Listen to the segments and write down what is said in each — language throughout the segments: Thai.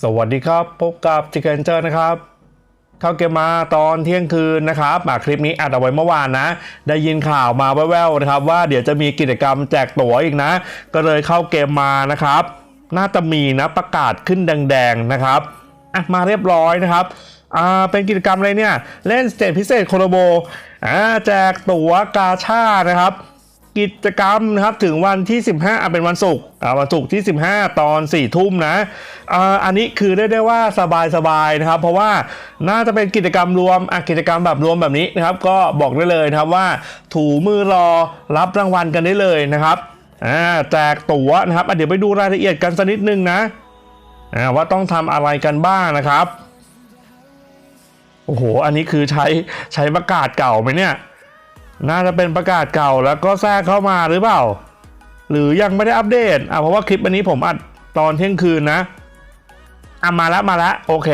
สวัสดีครับ พบกับจิกเกนเจอร์นะครับเข้าเกมมาตอนเที่ยงคืนนะครับอะคลิปนี้อัดเอาไว้เมื่อวานนะ ได้ยินข่าวมาแว่วๆนะครับ ว่าเดี๋ยวจะมีกิจกรรมแจกตั๋วอีกนะ ก็เลยเข้าเกมมานะครับ น่าจะมีนะประกาศขึ้นแดงๆนะครับอะมาเรียบร้อยนะครับอ่าเป็นกิจกรรมอะไรเนี่ย เล่นสเตจพิเศษโคโลโบอ่าแจกตั๋วกาชานะครับ กิจกรรมนะครับถึงวันที่ 15อะเป็นวันศุกร์อ่าวันศุกร์ที่ 15 ตอน4ทุ่มนะอ่าอันนี้คือได้ได้ว่าสบายๆนะครับ เพราะว่าน่าจะเป็นกิจกรรมรวมอะกิจกรรมแบบรวมแบบนี้นะครับ ก็บอกได้เลยนะครับว่า ถูมือรอรับรางวัลกันได้เลยนะครับอ่าแจกตั๋วนะครับอะเดี๋ยวไปดูรายละเอียดกันสักนิดนึงนะอ่าว่าต้องทำอะไรกันบ้างนะครับโอ้โห อันนี้คือใช้ใช้ประกาศเก่าไหมเนี่ย น่าจะเป็นประกาศเก่าแล้วก็แทรกเข้ามาหรือเปล่า หรือยังไม่ได้อัปเดตอะเพราะว่าคลิปอันนี้ผมอัดตอนเที่ยงคืนนะอะมาแล้วมาแล้วโอเค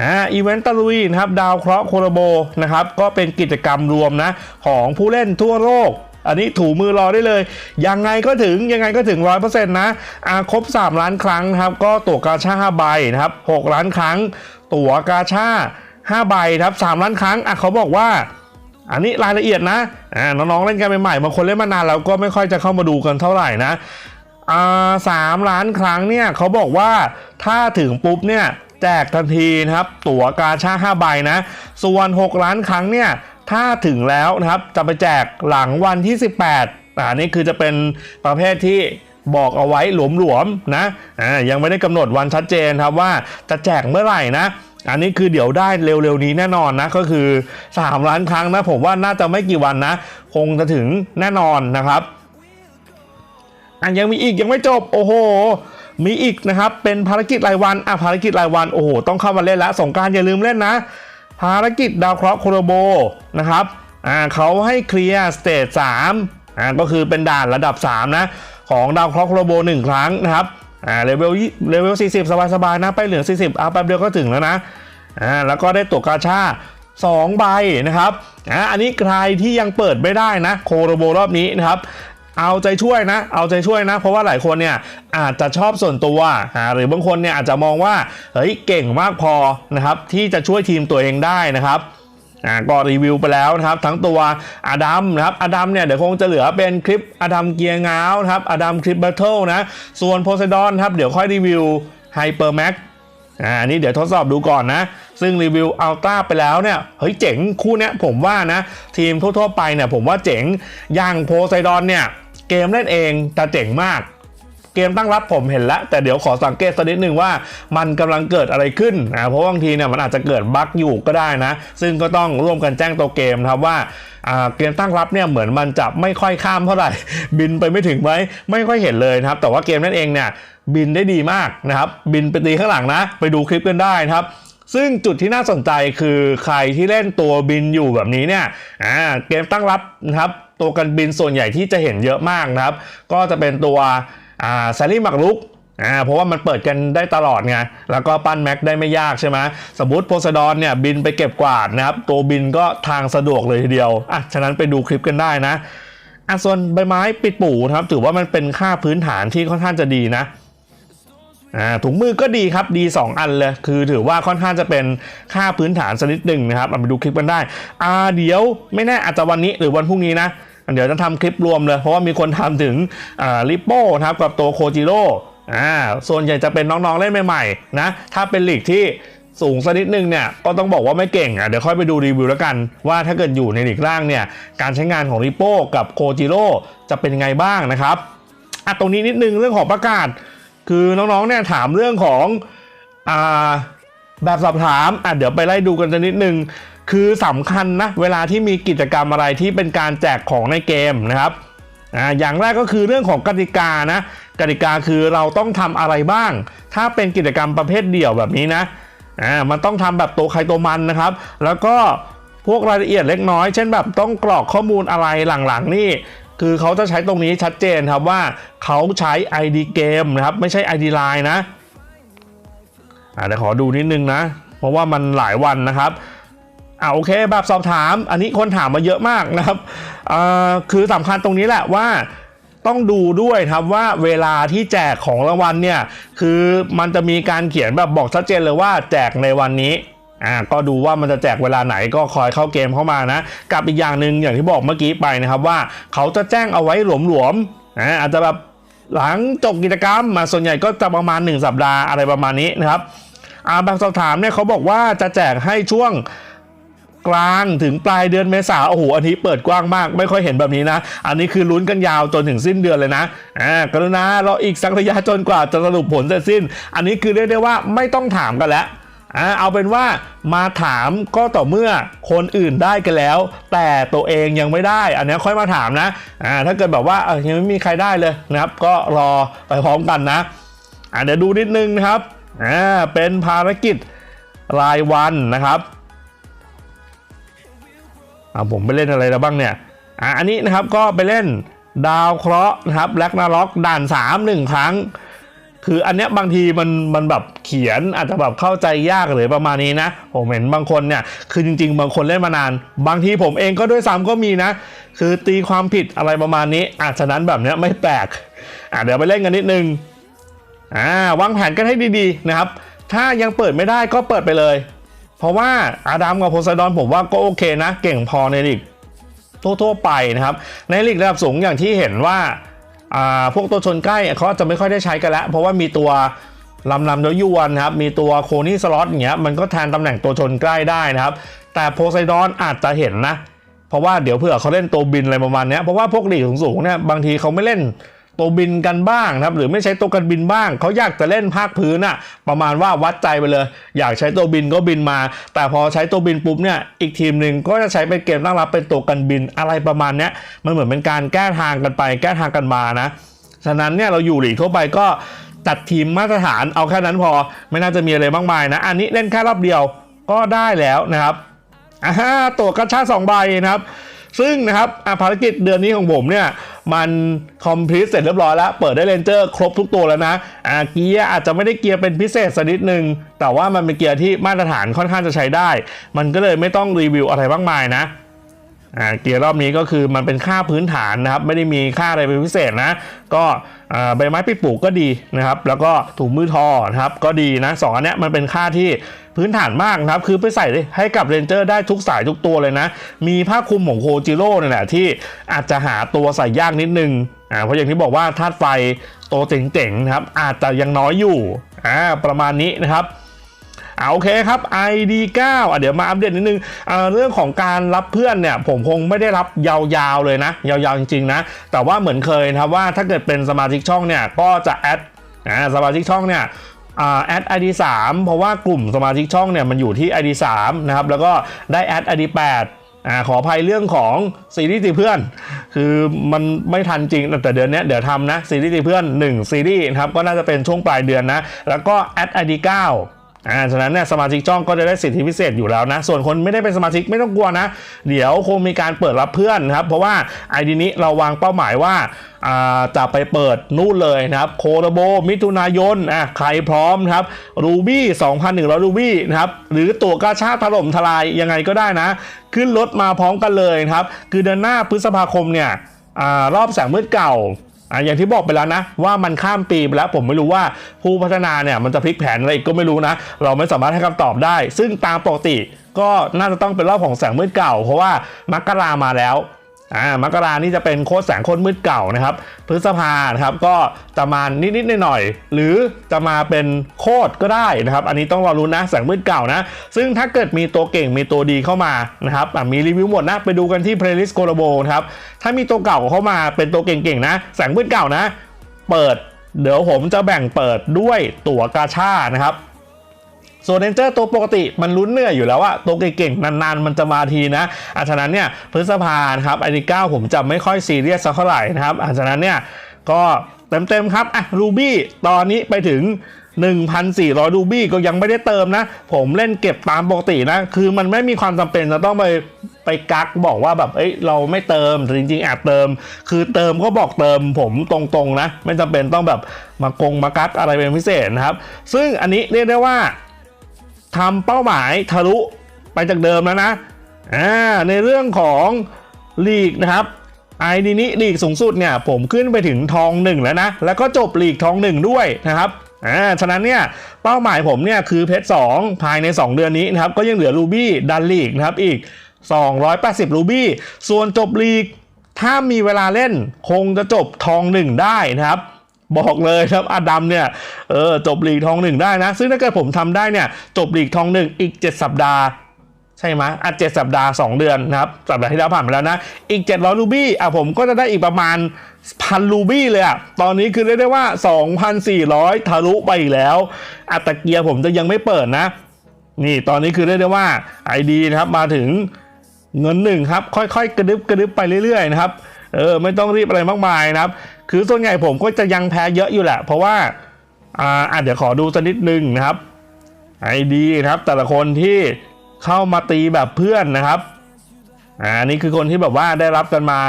อ่าอีเวนต์ตะลุยนะครับดาวเคราะห์โคโลโบนะครับก็เป็นกิจกรรมรวมนะของผู้เล่นทั่วโลก อันนี้ถูมือรอได้เลย ยังไงก็ถึงยังไงก็ถึง 100%นะอ่าครบ 3 ล้านครั้งนะครับ ก็ตั๋วกาชา5ใบนะครับ 6 ล้านครั้ง ตั๋วกาชา5ใบนะครับ3ล้านครั้งอะเขาบอกว่า อันนี้รายละเอียดนะอ่าน้องๆเล่นกันใหม่ๆบางคนเล่นมานานแล้วก็ไม่ค่อยจะเข้ามาดูกันเท่าไหร่นะอ่าสามล้านครั้งเนี่ยเขาบอกว่าถ้าถึงปุ๊บเนี่ยแจกทันทีนะครับ ตั๋วกาชา5ใบนะ ส่วน 6 ล้านครั้งเนี่ยถ้าถึงแล้วนะครับจะไปแจกหลังวันที่ 18อ่านี่คือจะเป็นประเภทที่บอกเอาไว้หลวมๆนะอ่ายังไม่ได้กำหนดวันชัดเจนครับว่าจะแจกเมื่อไหร่นะ อันนี้คือเดี๋ยวได้เร็วๆนี้แน่นอนนะก็คือ 3 ล้านครั้งนะผมว่าน่าจะไม่กี่วันนะ คงจะถึงแน่นอนนะครับอันยังมีอีกยังไม่จบโอ้โหมีอีกนะครับ เป็นภารกิจรายวันอะภารกิจรายวันโอ้โหต้องเข้ามาเล่นแล้วสงการอย่าลืมเล่นนะ ภารกิจดาวเคราะห์โคโรโบนะครับอ่าเขาให้เคลียร์สเตจ3อ่าก็คือเป็นด่านระดับ 3 นะ ของดาวเคราะห์โคโรโบ 1 ครั้งนะครับ อ่าเลเวลเลเวล40 สบายๆนะไปเหลือ40อะแป๊บเดียวก็ถึงแล้วนะอ่าแล้วก็ได้ตัวกาชา2ใบนะครับอ่าอันนี้ใครที่ยังเปิดไม่ได้นะโคโรโบรอบนี้นะครับเอาใจช่วยนะ เอาใจช่วยนะ เพราะว่าหลายคนเนี่ยอาจจะชอบส่วนตัวอ่าหรือบางคนเนี่ยอาจจะมองว่าเฮ้ยเก่งมากพอนะครับที่จะช่วยทีมตัวเองได้นะครับ อ่าก็รีวิวไปแล้วนะครับ ทั้งตัวอดัมนะครับอดัมเนี่ยเดี๋ยวคงจะเหลือเป็นคลิปอดัมเกียร์ง้าวนะครับอดัมคลิปแบทเทิลนะ ส่วนโพไซดอนครับเดี๋ยวค่อยรีวิวไฮเปอร์แม็กอ่าอันนี้เดี๋ยวทดสอบดูก่อนนะ ซึ่งรีวิวอัลตร้าไปแล้วเนี่ย เฮ้ยเจ๋งคู่เนี้ยผมว่านะ ทีมทั่วๆไปเนี่ยผมว่าเจ๋งอย่างโพไซดอนเนี่ย เกมเล่นเองแต่เจ๋งมาก เกมตั้งรับผมเห็นแล้ว แต่เดี๋ยวขอสังเกตสักนิดหนึ่งว่ามันกำลังเกิดอะไรขึ้นนะเพราะบางทีเนี่ยมันอาจจะเกิดบั๊กอยู่ก็ได้นะ ซึ่งก็ต้องร่วมกันแจ้งตัวเกมนะครับว่าเกมตั้งรับเนี่ยเหมือนมันจะไม่ค่อยข้ามเท่าไหร่ บินไปไม่ถึงไหมไม่ค่อยเห็นเลยนะครับ แต่ว่าเกมนั่นเองเนี่ยบินได้ดีมากนะครับ บินไปตีข้างหลังนะ ไปดูคลิปกันได้นะครับซึ่งจุดที่น่าสนใจคือใครที่เล่นตัวบินอยู่แบบนี้เนี่ยเกมตั้งรับนะครับ ตัวกันบินส่วนใหญ่ที่จะเห็นเยอะมากนะครับ ก็จะเป็นตัว อ่าแซลลี่มักลุกอ่าเพราะว่ามันเปิดกันได้ตลอดไง แล้วก็ปั้นแม็กได้ไม่ยากใช่ไหมสมมติโพไซดอนเนี่ยบินไปเก็บกวาดนะครับ ตัวบินก็ทางสะดวกเลยทีเดียว อะ ฉะนั้นไปดูคลิปกันได้นะ อะ ส่วนใบไม้ปิดปู่ครับ ถือว่ามันเป็นค่าพื้นฐานที่ค่อนข้างจะดีนะ อ่า ถุงมือก็ดีครับ ดี 2 อันเลย คือถือว่าค่อนข้างจะเป็นค่าพื้นฐานสักนิดหนึ่งนะครับเอาไปดูคลิปกันได้ อ่า เดี๋ยวไม่แน่อาจจะวันนี้หรือวันพรุ่งนี้นะ เดี๋ยวจะทำคลิปรวมเลย เพราะว่ามีคนทำถึงลิปโป้นะครับกับตัวโคจิโร่อ่าส่วนใหญ่จะเป็นน้องๆเล่นใหม่ๆนะถ้าเป็นลีกที่สูงสักนิดนึงเนี่ยก็ต้องบอกว่าไม่เก่งอะเดี๋ยวค่อยไปดูรีวิวแล้วกันว่าถ้าเกิดอยู่ในหลีกล่างเนี่ยการใช้งานของลิปโป้กับโคจิโร่จะเป็นยังไงบ้างนะครับอะตรงนี้นิดนึงเรื่องของประกาศ คือน้องๆเนี่ยถามเรื่องของอ่าแบบสอบถามอะเดี๋ยวไปไล่ดูกันสักนิดนึง คือสำคัญนะเวลาที่มีกิจกรรมอะไรที่เป็นการแจกของในเกมนะครับอ่าอย่างแรกก็คือเรื่องของกติกานะกติกาคือเราต้องทำอะไรบ้าง ถ้าเป็นกิจกรรมประเภทเดี่ยวแบบนี้นะอ่ามันต้องทำแบบตัวใครตัวมันนะครับ แล้วก็พวกรายละเอียดเล็กน้อย เช่นแบบต้องกรอกข้อมูลอะไรหลังๆนี่ คือเขาจะใช้ตรงนี้ชัดเจนครับว่าเขาใช้ ID เกมนะครับไม่ใช่ ID Line นะอ่าเดี๋ยวขอดูนิดนึงนะ เพราะว่ามันหลายวันนะครับ อ่าโอเคแบบสอบถาม อันนี้คนถามมาเยอะมากนะครับอ่าคือสำคัญตรงนี้แหละว่าต้องดูด้วยครับว่าเวลาที่แจกของรางวัลเนี่ย คือมันจะมีการเขียนแบบบอกชัดเจนเลยว่าแจกในวันนี้อ่าก็ดูว่ามันจะแจกเวลาไหนก็คอยเข้าเกมเข้ามานะ กับอีกอย่างหนึ่งอย่างที่บอกเมื่อกี้ไปนะครับว่า เขาจะแจ้งเอาไว้หลวมๆอ่าอาจจะแบบหลังจบกิจกรรมมาส่วนใหญ่ก็จะประมาณ 1 สัปดาห์อะไรประมาณนี้นะครับอ่าบางสอบถามเนี่ยเขาบอกว่าจะแจกให้ช่วง กลางถึงปลายเดือนเมษาโอ้โหอันนี้เปิดกว้างมาก ไม่ค่อยเห็นแบบนี้นะ อันนี้คือลุ้นกันยาวจนถึงสิ้นเดือนเลยนะอ่ากรุณาราอีกสักระยะจนกว่าจะสรุปผลเสร็จสิ้น อันนี้คือเรียกได้ว่าไม่ต้องถามกันแล้วอ่าเอาเป็นว่ามาถามก็ต่อเมื่อคนอื่นได้กันแล้ว แต่ตัวเองยังไม่ได้ อันนี้ค่อยมาถามนะอ่าถ้าเกิดแบบว่ายังไม่มีใครได้เลยนะครับ ก็รอไปพร้อมกันนะอ่าเดี๋ยวดูนิดนึงนะครับอ่าเป็นภารกิจรายวันนะครับ ผมไปเล่นอะไรแล้วบ้างเนี่ยอ่าอันนี้นะครับก็ไปเล่นดาวเคราะห์นะครับแล็กนาล็อกด่าน3 1 ครั้ง คืออันเนี้ยบางทีมันมันแบบเขียนอาจจะแบบเข้าใจยากหรือประมาณนี้นะ ผมเห็นบางคนเนี่ยคือจริง ๆ บางคนเล่นมานาน บางทีผมเองก็ด้วยซ้ำก็มีนะ คือตีความผิดอะไรประมาณนี้อาฉะนั้นแบบเนี้ยไม่แปลกอ่าเดี๋ยวไปเล่นกันนิดนึงอ่าวางแผนกันให้ดีๆนะครับ ถ้ายังเปิดไม่ได้ก็เปิดไปเลย ราะว่าอาดัมกับโพไซดอนผมว่าก็โอเคนะ เก่งพอในลีกทั่วๆไปนะครับ ในลีกระดับสูงอย่างที่เห็นว่าพวกตัวชนใกล้เขาจะไม่ค่อยได้ใช้กันแล้ว เพราะว่ามีตัวลำลำยวนครับ มีตัวโคนี่สล็อตอย่างเงี้ยมันก็แทนตำแหน่งตัวชนใกล้ได้นะครับ แต่โพไซดอนอาจจะเห็นนะ เพราะว่าเดี๋ยวเผื่อเขาเล่นตัวบินอะไรประมาณนี้เพราะว่าพวกลีกสูงๆเนี่ยบางทีเขาไม่เล่น ตัวบินกันบ้างนะครับหรือไม่ใช้ตัวกันบินบ้าง เขาอยากจะเล่นภาคพื้นอะประมาณว่าวัดใจไปเลย อยากใช้ตัวบินก็บินมา แต่พอใช้ตัวบินปุ๊บเนี่ยอีกทีมหนึ่งก็จะใช้เป็นเกมตั้งรับเป็นตัวกันบินอะไรประมาณเนี้ยมันเหมือนเป็นการแก้ทางกันไป แก้ทางกันมานะฉะนั้นเนี่ยเราอยู่หลีกทั่วไปก็จัดทีมมาตรฐานเอาแค่นั้นพอไม่น่าจะมีอะไรมากมายนะ อันนี้เล่นแค่รอบเดียวก็ได้แล้วนะครับอ่าตัวกระชาสองใบนะครับ ซึ่งนะครับภารกิจเดือนนี้ของผมเนี่ยมันคอมพลีทเสร็จเรียบร้อยแล้ว เปิดได้เลนเจอร์ครบทุกตัวแล้วนะอ่าเกียร์อาจจะไม่ได้เกียร์เป็นพิเศษสักนิดนึง แต่ว่ามันเป็นเกียร์ที่มาตรฐานค่อนข้างจะใช้ได้ มันก็เลยไม่ต้องรีวิวอะไรมากมายนะ อ่าเกียร์รอบนี้ก็คือมันเป็นค่าพื้นฐานนะครับ ไม่ได้มีค่าอะไรเป็นพิเศษนะ ก็ใบไม้ปิดปลูกก็ดีนะครับ แล้วก็ถุงมือทอนะครับก็ดีนะสองอันเนี้ยมันเป็นค่าที่พื้นฐานมากนะครับ คือไปใส่ให้กับเรนเจอร์ได้ทุกสายทุกตัวเลยนะ มีผ้าคลุมของโคจิโร่เนี่ยแหละที่อาจจะหาตัวใส่ยากนิดนึงอ่าเพราะอย่างที่บอกว่าธาตุไฟโตเจ๋งๆนะครับอาจจะยังน้อยอยู่อ่าประมาณนี้นะครับ เอาโอเคครับ ID9 อะเดี๋ยวมาอัปเดตนิดนึงเรื่องของการรับเพื่อนเนี่ยผมคงไม่ได้รับยาวๆเลยนะ ยาวๆจริงๆนะ แต่ว่าเหมือนเคยนะครับว่าถ้าเกิดเป็นสมาชิกช่องเนี่ยก็จะแอดสมาชิกช่องเนี่ยอ่าแอด ID 3เพราะว่ากลุ่มสมาชิกช่องเนี่ยมันอยู่ที่ ID 3นะครับแล้วก็ได้แอด ID 8อ่าขออภัยเรื่องของซีรีส์ตีเพื่อน คือมันไม่ทันจริง แต่เดือนนี้เดี๋ยวทำนะซีรีส์ตีเพื่อน 1 ซีรีส์นะครับก็น่าจะเป็นช่วงปลายเดือนนะ แล้วก็แอด ID 9 อ่าฉะนั้นเนี่ยสมาชิกช่องก็จะได้สิทธิพิเศษอยู่แล้วนะ ส่วนคนไม่ได้เป็นสมาชิกไม่ต้องกลัวนะ เดี๋ยวคงมีการเปิดรับเพื่อนครับ เพราะว่าไอดีนี้เราวางเป้าหมายว่าอ่าจะไปเปิดนู่นเลยนะครับโคโรโบมิถุนายนอะใครพร้อมครับรูบี้2,100รูบี้นะครับหรือตัวกาชาถล่มทลายยังไงก็ได้นะ ขึ้นรถมาพร้อมกันเลยครับ คือเดือนหน้าพฤษภาคมเนี่ยอารอบแสงมืดเก่า อะอย่างที่บอกไปแล้วนะ ว่ามันข้ามปีไปแล้วผมไม่รู้ว่าผู้พัฒนาเนี่ยมันจะพลิกแผนอะไรกก็ไม่รู้นะ เราไม่สามารถให้คำตอบได้ ซึ่งตามปกติก็น่าจะต้องเป็นรอบของแสงมืดเก่า เพราะว่ามักกรามาแล้ว อ่ามกรานี่จะเป็นโค้ดแสงโค้ดมืดเก่านะครับ พฤษภานะครับก็จะมานิดๆหน่อยๆหรือจะมาเป็นโค้ดก็ได้นะครับ อันนี้ต้องรอรุ้นนะแสงมืดเก่านะ ซึ่งถ้าเกิดมีตัวเก่งมีตัวดีเข้ามานะครับอะมีรีวิวหมดนะ ไปดูกันที่ playlist g o l a b o นะครับถ้ามีตัวเก่าเข้ามาเป็นตัวเก่งๆนะ แสงมืดเก่านะ เปิดเดี๋ยวผมจะแบ่งเปิดด้วยตั๋วกาชานะครับ ส่วนเรนเจอร์ตัวปกติมันลุ้นเหนื่อยอยู่แล้วอะตัวเก่งๆนานๆ มันจะมาทีนะอาฉะนั้นเนี่ยพฤษภานครับไอดีเก้าผมจะไม่ค่อยซีเรียสสักเท่าไหร่นะครับอาฉะนั้นเนี่ยก็เต็มๆครับอะรูบี้ตอนนี้ไปถึง 1,400รูบี้ก็ยังไม่ได้เติมนะ ผมเล่นเก็บตามปกตินะ คือมันไม่มีความจำเป็นจะต้องไปไปกักบอกว่าแบบเอ้ยเราไม่เติมจริงๆแอบเติม คือเติมก็บอกเติมผมตรงๆนะ ไม่จำเป็นต้องแบบมากงมากักอะไรเป็นพิเศษนะครับ ซึ่งอันนี้เรียกได้ว่า ทำเป้าหมายทะลุไปจากเดิมแล้วนะอ่าในเรื่องของลีกนะครับไอดีนี้ลีกสูงสุดเนี่ยผมขึ้นไปถึงทองหนึ่งแล้วนะ แล้วก็จบลีกทองหนึ่งด้วยนะครับอ่าฉะนั้นเนี่ยเป้าหมายผมเนี่ยคือเพชรสองภายใน 2 เดือนนี้นะครับก็ยังเหลือรูบี้ดันลีกนะครับอีก 280รูบี้ส่วนจบลีกถ้ามีเวลาเล่นคงจะจบทองหนึ่งได้นะครับ บอกเลยครับอดัมเนี่ยเออจบลีกทองหนึ่งได้นะ ซึ่งถ้าเกิดผมทำได้เนี่ยจบลีกทองหนึ่งอีก 7 สัปดาห์ใช่ไหมอะเจ็ดสัปดาห์ 2 เดือนนะครับ สัปดาห์ที่แล้วผ่านไปแล้วนะ อีก 700รูบี้อะผมก็จะได้อีกประมาณพันรูบี้เลยอะ ตอนนี้คือเรียกได้ว่า 2,400 ทะลุไปอีกแล้วอัตะเกียร์ผมจะยังไม่เปิดนะ นี่ตอนนี้คือเรียกได้ว่าไอดีนะครับมาถึงเงินหนึ่งครับ ค่อยๆ กระดึบกระดึบไปเรื่อยๆนะครับ เออไม่ต้องรีบอะไรมากมายนะครับ คือส่วนใหญ่ผมก็จะยังแพ้เยอะอยู่แหละ เพราะว่าอ่าเดี๋ยวขอดูสักนิดนึงนะครับไอดีนะครับ แต่ละคนที่เข้ามาตีแบบเพื่อนนะครับอ่านนี้คือคนที่แบบว่าได้รับกันมา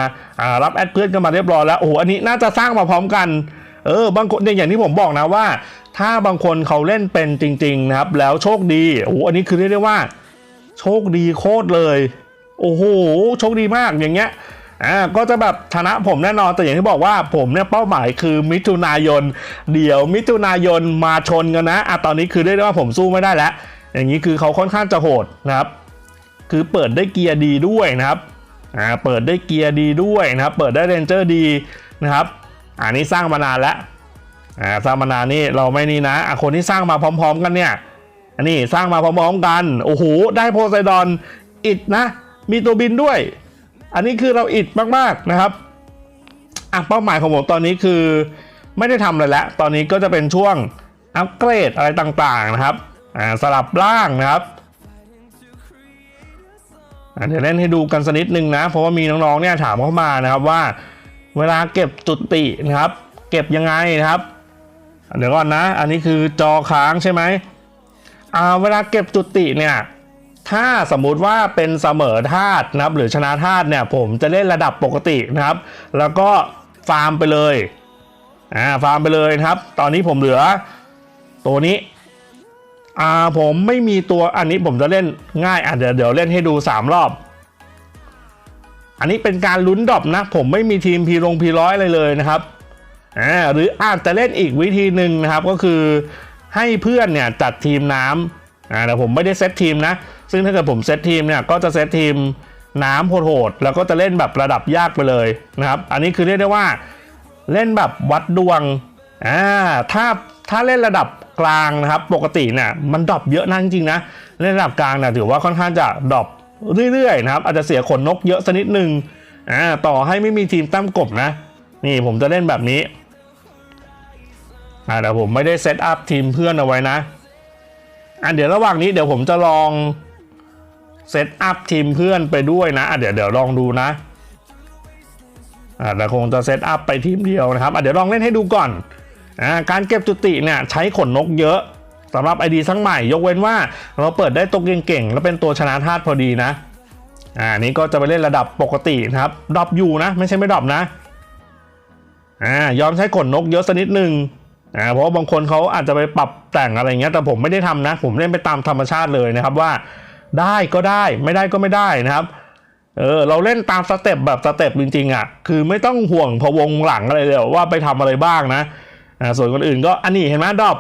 อ่ารับแอดเพื่อนกันมาเรียบร้อยแล้วโอ้โหอันนี้น่าจะสร้างมาพร้อมกันเออบางคนเนี่ยอย่างที่ผมบอกนะว่า ถ้าบางคนเขาเล่นเป็นจริง ๆ นะครับ แล้วโชคดีโอ้โหอันนี้คือเรียกได้ว่า โชคดีโคตรเลย โอ้โหโชคดีมากอย่างเงี้ย อ่าก็จะแบบชนะผมแน่นอนแต่อย่างที่บอกว่าผมเนี่ยเป้าหมายคือมิถุนายน เดี๋ยวมิถุนายนมาชนกันนะอะตอนนี้คือเรียกได้ว่าผมสู้ไม่ได้แล้ว อย่างนี้คือเขาค่อนข้างจะโหดนะครับ คือเปิดได้เกียร์ดีด้วยนะครับอ่าเปิดได้เกียร์ดีด้วยนะครับ เปิดได้เรนเจอร์ดีนะครับอันนี้สร้างมานานแล้วอ่าสร้างมานานนี่เราไม่นี่นะอะคนที่สร้างมาพร้อม ๆ กันเนี่ยอันนี้สร้างมาพร้อมๆกันโอ้โหได้โพไซดอนอิดนะ มีตัวบินด้วย อันนี้คือเราอิดมากๆนะครับอะเป้าหมายของผมตอนนี้คือ ไม่ได้ทำอะไรแล้วตอนนี้ก็จะเป็นช่วงอัปเกรดอะไรต่างๆนะครับอ่าสลับร่างนะครับอะเดี๋ยวเล่นให้ดูกันสักนิดนึงนะ เพราะว่ามีน้องๆเนี่ยถามเข้ามานะครับว่า เวลาเก็บจุตินะครับ เก็บยังไงนะครับ เดี๋ยวก่อนนะ อันนี้คือจอค้างใช่ไหมอ่าเวลาเก็บจุติเนี่ย ถ้าสมมุติว่าเป็นเสมอธาตุนะครับหรือชนะธาตุเนี่ยผมจะเล่นระดับปกตินะครับ แล้วก็ฟาร์มไปเลยอ่าฟาร์มไปเลยนะครับ ตอนนี้ผมเหลือตัวนี้อ่าผมไม่มีตัวอันนี้ผมจะเล่นง่ายอะเดี๋ยวเดี๋ยวเล่นให้ดู 3 รอบ อันนี้เป็นการลุ้นดรอปนะ ผมไม่มีทีมพีลงพีร้อยอะไรเลยนะครับอ่าหรืออาจจะเล่นอีกวิธีหนึ่งนะครับก็คือให้เพื่อนเนี่ยจัดทีมน้ำอ่าแต่ผมไม่ได้เซตทีมนะ ซึ่งถ้าเกิดผมเซตทีมเนี่ยก็จะเซตทีมน้ำโหดๆแล้วก็จะเล่นแบบระดับยากไปเลยนะครับ อันนี้คือเรียกได้ว่าเล่นแบบวัดดวงอ่าถ้าถ้าเล่นระดับกลางนะครับ ปกติเนี่ยมันดรอปเยอะนะจริงๆนะเล่นระดับกลางเนี่ยถือว่าค่อนข้างจะดรอปเรื่อยๆนะครับ อาจจะเสียขนนกเยอะสักนิดนึงอ่าต่อให้ไม่มีทีมตั้มกบนะ นี่ผมจะเล่นแบบนี้อ่าแต่ผมไม่ได้เซตอัพทีมเพื่อนเอาไว้นะอะเดี๋ยวระหว่างนี้เดี๋ยวผมจะลอง เซตอัพทีมเพื่อนไปด้วยนะะเดี๋ยวเดี๋ยวลองดูนะอ่าแต่คงจะเซตอัพไปทีมเดียวนะครับเดี๋ยวลองเล่นให้ดูก่อนอ่าการเก็บจุติเนี่ยใช้ขนนกเยอะสำหรับไอดีทั้งใหม่ ยกเว้นว่าเราเปิดได้ตัวเก่งๆแล้วเป็นตัวชนะธาตุพอดีนะอ่านี้ก็จะไปเล่นระดับปกตินะครับดรอปอยู่นะ ไม่ใช่ไม่ดรอปนะอ่ายอมใช้ขนนกเยอะสักนิดหนึงอ่าเพราะบางคนเขาอาจจะไปปรับแต่งอะไรเงี้ยแต่ผมไม่ได้ทำนะ ผมเล่นไปตามธรรมชาติเลยนะครับว่า ได้ก็ได้ไม่ได้ก็ไม่ได้นะครับเออเราเล่นตามสเต็ปแบบสเต็ปจริงๆอะคือไม่ต้องห่วงพวงหลังอะไรเลยว่าไปทำอะไรบ้างนะอ่าส่วนคนอื่นก็อันนี้เห็นไหมดอป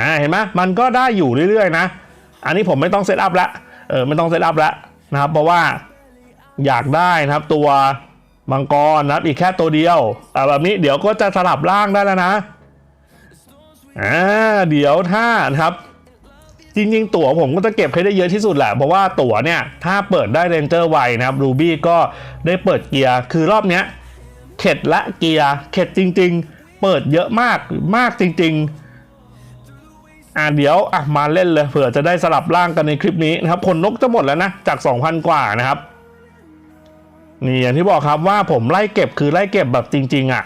อ่าเห็นไหมมันก็ได้อยู่เรื่อยๆนะ อันนี้ผมไม่ต้องเซตอัพละเออไม่ต้องเซตอัพละนะครับ เพราะว่าอยากได้นะครับตัวมังกรนะครับอีกแค่ตัวเดียวอ่าแบบนี้เดี๋ยวก็จะสลับร่างได้แล้วนะอ่าเดี๋ยวถ้านะครับ จริงๆ ตั๋วผมก็จะเก็บให้ได้เยอะที่สุดแหละ เพราะว่าตั๋วเนี่ยถ้าเปิดได้เรนเจอร์ไวนะครับรูบี้ก็ได้เปิดเกียร์ คือรอบเนี้ยเข็ดละเกียร์เข็ดจริง ๆ เปิดเยอะมากมากจริง ๆ อ่าเดี๋ยวอะมาเล่นเลยเผื่อจะได้สลับร่างกันในคลิปนี้นะครับผลนกจะหมดแล้วนะจาก 2,000 กว่านะครับนี่อย่างที่บอกครับว่าผมไล่เก็บคือไล่เก็บแบบจริง ๆ อะ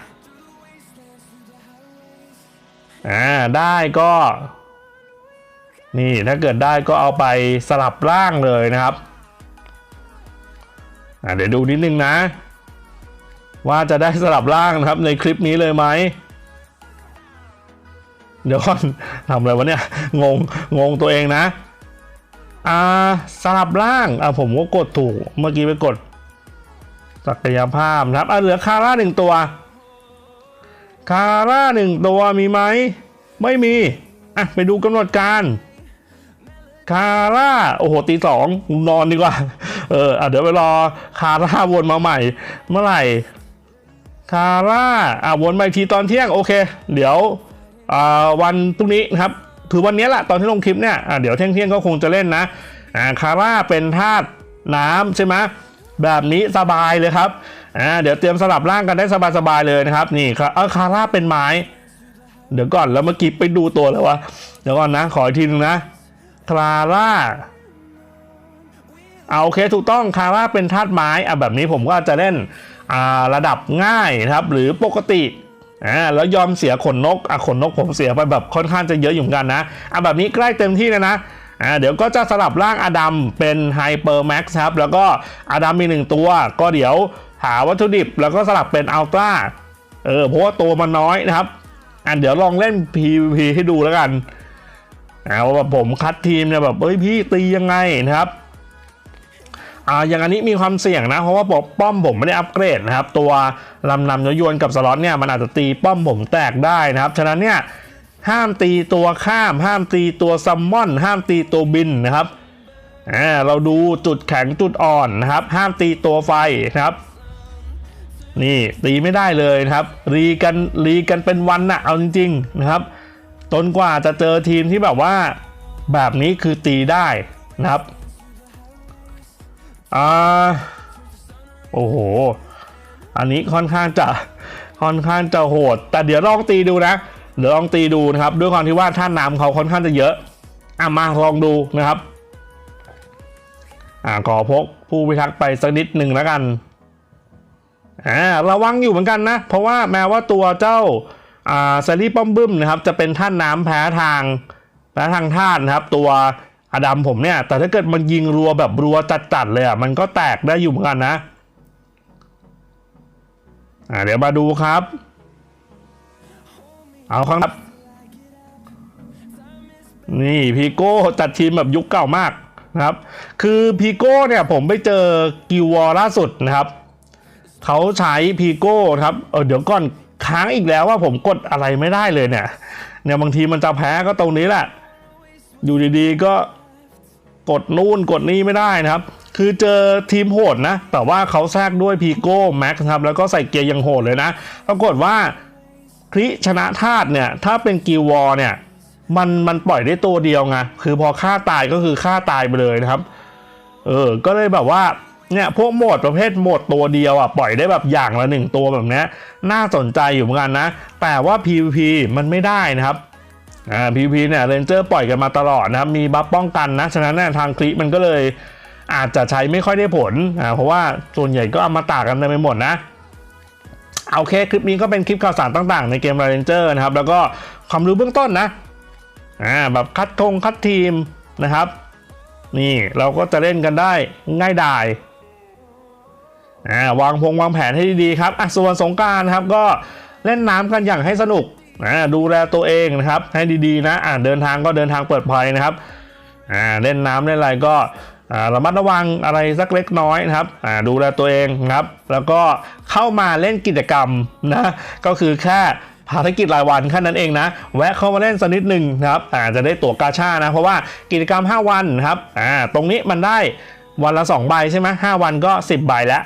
อ่าได้ก็ นี่ถ้าเกิดได้ก็เอาไปสลับร่างเลยนะครับอ่าเดี๋ยวดูนิดนึงนะ ว่าจะได้สลับร่างนะครับในคลิปนี้เลยไหมเดี๋ยวก่อนทำอะไรวะเนี่ย งง งงตัวเองนะ อ่า สลับร่าง อ่าผมก็กดถูก เมื่อกี้ไปกด ศักยภาพนะครับ อะเหลือคาร่าหนึ่งตัว คาร่าหนึ่งตัวมีไหม ไม่มี อะ ไปดูกำหนดการ คาร่า โอ้โหตีสองนอนดีกว่า เอออะเดี๋ยวไปรอคาร่าวนมาใหม่ เมื่อไหร่คาร่าอะวนมาอีกทีตอนเที่ยงโอเค เดี๋ยวอ่าวันพรุ่งนี้นะครับคือวันนี้แหละตอนที่ลงคลิปเนี่ยอะเดี๋ยวเที่ยงเที่ยงก็คงจะเล่นนะอ่าคาร่าเป็นธาตุน้ำใช่ไหมแบบนี้สบายเลยครับอ่าเดี๋ยวเตรียมสลับร่างกันได้สบายๆเลยนะครับ นี่ครับเออคาร่าเป็นไม้ เดี๋ยวก่อนแล้วเมื่อกี้ไปดูตัวแล้ววะเดี๋ยวก่อนนะ ขออีกทีนึงนะาร่าเอาโอเคถูกต้องคาร่าเป็นธาตุไม้อะแบบนี้ผมก็จะเล่นระดับง่ายนะครับ หรือปกติอ่าแล้วยอมเสียขนนกอะขนนกผมเสียไปแบบค่อนข้างจะเยอะอยู่เหมือนกันนะอะแบบนี้ใกล้เต็มที่แล้วนะอ่าเดี๋ยวก็จะสลับร่างอดัมเป็นไฮเปอร์แม็กซ์ครับ แล้วก็อดัมมีหนึ่งตัว ก็เดี๋ยวหาวัตถุดิบ แล้วก็สลับเป็นอัลตร้าเออเพราะว่าตัวมันน้อยนะครับอะเดี๋ยวลองเล่น PVP ให้ดูแล้วกัน เอาแบบผมคัดทีมเนี่ยแบบเฮ้ยพี่ตียังไงนะครับอ่าอย่างอันนี้มีความเสี่ยงนะ เพราะว่าป้อมผมไม่ได้อัปเกรดนะครับ ตัวลำนำยวนกับสล็อตเนี่ยมันอาจจะตีป้อมผมแตกได้นะครับ ฉะนั้นเนี่ยห้ามตีตัวข้าม ห้ามตีตัวซัมมอน ห้ามตีตัวบินนะครับอ่าเราดูจุดแข็งจุดอ่อนนะครับ ห้ามตีตัวไฟนะครับ นี่ตีไม่ได้เลยนะครับรีกันรีกันเป็นวันนะเอาจริงๆนะครับ จนกว่าจะเจอทีมที่แบบว่าแบบนี้คือตีได้นะครับอ่าโอ้โห อันนี้ค่อนข้างจะค่อนข้างจะโหด แต่เดี๋ยวลองตีดูนะเดี๋ยวลองตีดูนะครับ ด้วยความที่ว่าท่าน้ำเขาค่อนข้างจะเยอะอะมาลองดูนะครับอ่าขอพกผู้พิทักษ์ไปสักนิดหนึ่งแล้วกันอ่าระวังอยู่เหมือนกันนะ เพราะว่าแม้ว่าตัวเจ้า อ่าซารีป้อมบึ้มนะครับจะเป็นท่านน้ำแพ้ทางแพ้ทางธาตุนะครับ ตัวอดัมผมเนี่ย แต่ถ้าเกิดมันยิงรัวแบบรัวจัดๆเลยอะมันก็แตกได้อยู่เหมือนกันนะอ่าเดี๋ยวมาดูครับ เอาครับ นี่พีโก้จัดทีมแบบยุคเก่ามากนะครับ คือพีโก้เนี่ยผมไปเจอกิววอร์ล่าสุดนะครับเขาใช้พีโก้ครับเออเดี๋ยวก่อน ค้างอีกแล้วว่าผมกดอะไรไม่ได้เลยเนี่ย เนี่ยบางทีมันจะแพ้ก็ตรงนี้แหละ อยู่ดีๆก็กดนู่นกดนี่ไม่ได้นะครับ คือเจอทีมโหดนะ แต่ว่าเขาแทรกด้วยพีโก้แม็กครับ แล้วก็ใส่เกียร์ยังโหดเลยนะ ปรากฏว่าคริชนะธาตุเนี่ย ถ้าเป็นกิววอร์เนี่ย มันมันปล่อยได้ตัวเดียวไง คือพอฆ่าตายก็คือฆ่าตายไปเลยนะครับ เออ ก็เลยแบบว่า เนี่ยพวกโหมดประเภทโหมดตัวเดียวอะปล่อยได้แบบอย่างละหนึ่งตัวแบบนี้น่าสนใจอยู่เหมือนกันนะ แต่ว่า PVP มันไม่ได้นะครับอ่า PVP เนี่ยเรนเจอร์ปล่อยกันมาตลอดนะครับมีบัฟป้องกันนะฉะนั้นเนี่ทางคลิปมันก็เลยอาจจะใช้ไม่ค่อยได้ผลอ่าเพราะว่าส่วนใหญ่ก็เอามาตากกันไปหมดนะโอเคคลิปนี้ก็เป็นคลิปข่าวสารต่างๆ ในเกม r a n g e r นะครับแล้วก็ความรู้เบื้องต้นนะอ่าแบบคัดทงคัดทีมนะครับ นี่เราก็จะเล่นกันได้ง่ายดาย อ่าวางพงวางแผนให้ดีๆครับอะส่วนสงกรารครับก็เล่นน้ำกันอย่างให้สนุกอ่าดูแลตัวเองนะครับให้ดีๆนะอ่าเดินทางก็เดินทางเปิดภัยนะครับอ่าเล่นน้ำเล่นอะไรก็ระมัดระวังอะไรสักเล็กน้อยนะครับดูแลตัวเองนะครับ แล้วก็เข้ามาเล่นกิจกรรมนะก็คือแค่ภารกิจรายวันแค่นั้นเองนะ แวะเข้ามาเล่นสักนิดหนึ่งนะครับอาจะได้ตั๋วกาชานะ เพราะว่ากิจกรรม 5 วันนะครับอ่าตรงนี้มันได้วันละ 2 ใบใช่ไหม5วันก็ 10 ใบแล้ว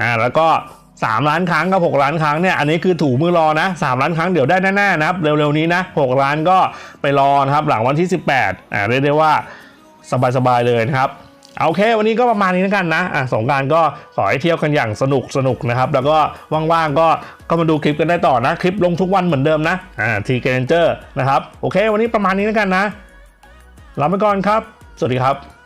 อ่าแล้วก็ 3 ล้านครั้งกับ 6 ล้านครั้งเนี่ยอันนี้คือถูมือรอนะ 3 ล้านครั้งเดี๋ยวได้แน่ๆนะครับ เร็วๆนี้นะ 6 ล้านก็ไปรอนะครับหลังวันที่ 18อ่าเรียกได้ว่าสบายๆเลยนะครับเอาโอเค วันนี้ก็ประมาณนี้แล้วกันนะอะสงการก็ขอให้เที่ยวกันอย่างสนุกสนุกนะครับ แล้วก็ว่างๆก็ก็มาดูคลิปกันได้ต่อนะ คลิปลงทุกวันเหมือนเดิมนะอ่าทีเกนเจอร์นะครับ โอเค วันนี้ประมาณนี้แล้วกันนะลาไปก่อนครับ สวัสดีครับ